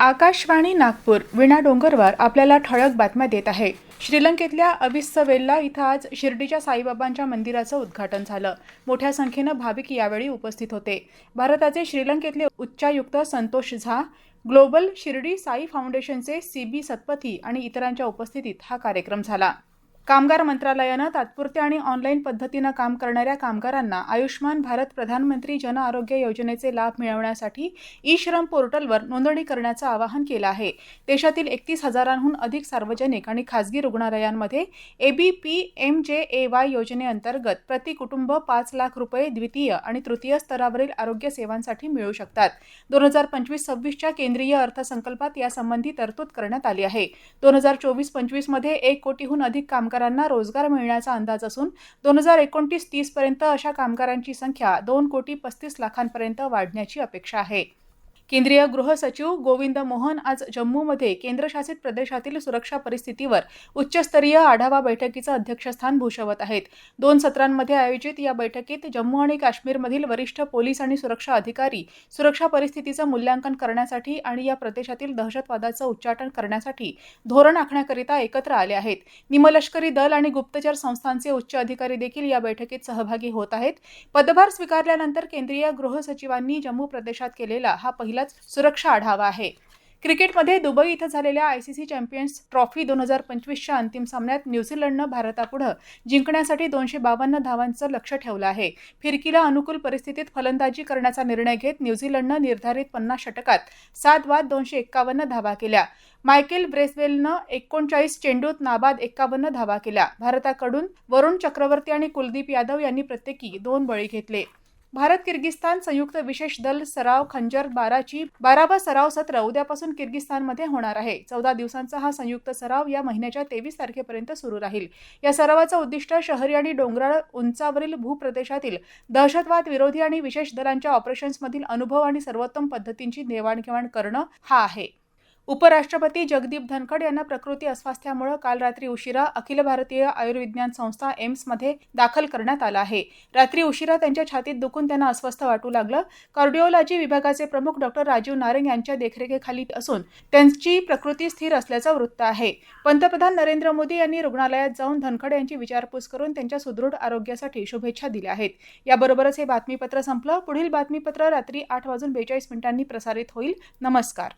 आकाशवाणी नागपूर विणा डोंगरवार आपल्याला ठळक बातम्या देत आहे. श्रीलंकेतल्या अविस्सवेल्ला इथं आज शिर्डीच्या साईबाबांच्या मंदिराचं उद्घाटन झालं. मोठ्या संख्येनं भाविक यावेळी उपस्थित होते. भारताचे श्रीलंकेतले उच्चायुक्त संतोष झा ग्लोबल शिर्डी साई फाउंडेशनचे सी बी सतपथी आणि इतरांच्या उपस्थितीत हा कार्यक्रम झाला. कामगार मंत्रालयानं तात्पुरत्या आणि ऑनलाईन पद्धतीनं काम करणाऱ्या कामगारांना आयुष्मान भारत प्रधानमंत्री जन आरोग्य योजनेचे लाभ मिळवण्यासाठी ई श्रम पोर्टलवर नोंदणी करण्याचं आवाहन केलं आहे. देशातील एकतीस हजारांहून अधिक सार्वजनिक आणि खासगी रुग्णालयांमध्ये एबीपी एम जे ए वाय योजनेअंतर्गत प्रति कुटुंब पाच लाख रुपये द्वितीय आणि तृतीय स्तरावरील आरोग्य सेवांसाठी मिळू शकतात. दोन हजार पंचवीस सव्वीसच्या केंद्रीय अर्थसंकल्पात यासंबंधी तरतूद करण्यात आली आहे. दोन हजार चोवीस पंचवीसमध्ये एक कोटीहून अधिक कामगारांना रोजगार मिळण्याचा अंदाज असून दोन हजार एकोणतीस तीसपर्यंत अशा कामगारांची संख्या दोन कोटी पस्तीस लाखांपर्यंत वाढण्याची अपेक्षा आहे. केंद्रीय गृह सचिव गोविंद मोहन आज जम्मूमध्ये केंद्रशासित प्रदेशातील सुरक्षा परिस्थितीवर उच्चस्तरीय आढावा बैठकीचं अध्यक्षस्थान भूषवत आहेत. दोन सत्रांमध्ये आयोजित या बैठकीत जम्मू आणि काश्मीरमधील वरिष्ठ पोलीस आणि सुरक्षा अधिकारी सुरक्षा परिस्थितीचं मूल्यांकन करण्यासाठी आणि या प्रदेशातील दहशतवादाचं उच्चाटन करण्यासाठी धोरण आखण्याकरिता एकत्र आले आहेत. निमलष्करी दल आणि गुप्तचर संस्थांचे उच्च अधिकारी देखील या बैठकीत सहभागी होत आहेत. पदभार स्वीकारल्यानंतर केंद्रीय गृह सचिवांनी जम्मू प्रदेशात केलेला हा पहिला पहिलाच सुरक्षा आढावा आहे. क्रिकेटमध्ये दुबई इथं झालेल्या I C C champions trophy दोन हजार पंचवीसच्या अंतिम सामन्यात न्यूझीलंडनं भारतापुढं जिंकण्यासाठी दोनशे बावन्न धावांचं लक्ष ठेवलं आहे. फिरकीला अनुकूल परिस्थितीत फलंदाजी करण्याचा निर्णय घेत न्यूझीलंडनं निर्धारित पन्नास षटकात सात बाद दोनशे एक्कावन्न धावा केल्या. मायकेल ब्रेसवेलनं एकोणचाळीस चेंडूत नाबाद एक्कावन्न धावा केल्या. भारताकडून वरुण चक्रवर्ती आणि कुलदीप यादव यांनी प्रत्येकी दोन बळी घेतले. भारत किर्गिस्तान संयुक्त विशेष दल सराव खंजर बाराची बारावा सराव सत्र उद्यापासून किर्गिस्तानमध्ये होणार आहे. चौदा दिवसांचा हा संयुक्त सराव या महिन्याच्या तेवीस तारखेपर्यंत सुरू राहील. या सरावाचं उद्दिष्ट शहरी आणि डोंगराळ उंचावरील भूप्रदेशातील दहशतवाद विरोधी आणि विशेष दलांच्या ऑपरेशन्समधील अनुभव आणि सर्वोत्तम पद्धतींची देवाणघेवाण करणं हा आहे. उपराष्ट्रपती जगदीप धनखड यांना प्रकृती अस्वास्थ्यामुळे काल रात्री उशिरा अखिल भारतीय आयुर्विज्ञान संस्था एम्समध्ये दाखल करण्यात आलं आहे. रात्री उशिरा त्यांच्या छातीत दुखून त्यांना अस्वस्थ वाटू लागलं. कार्डिओलॉजी विभागाचे प्रमुख डॉक्टर राजीव नारंग यांच्या देखरेखीखाली असून त्यांची प्रकृती स्थिर असल्याचं वृत्त आहे. पंतप्रधान नरेंद्र मोदी यांनी रुग्णालयात जाऊन धनखड यांची विचारपूस करून त्यांच्या सुदृढ आरोग्यासाठी शुभेच्छा दिल्या आहेत. याबरोबरच हे बातमीपत्र संपलं. पुढील बातमीपत्र रात्री आठ वाजून बेचाळीस मिनिटांनी प्रसारित होईल. नमस्कार.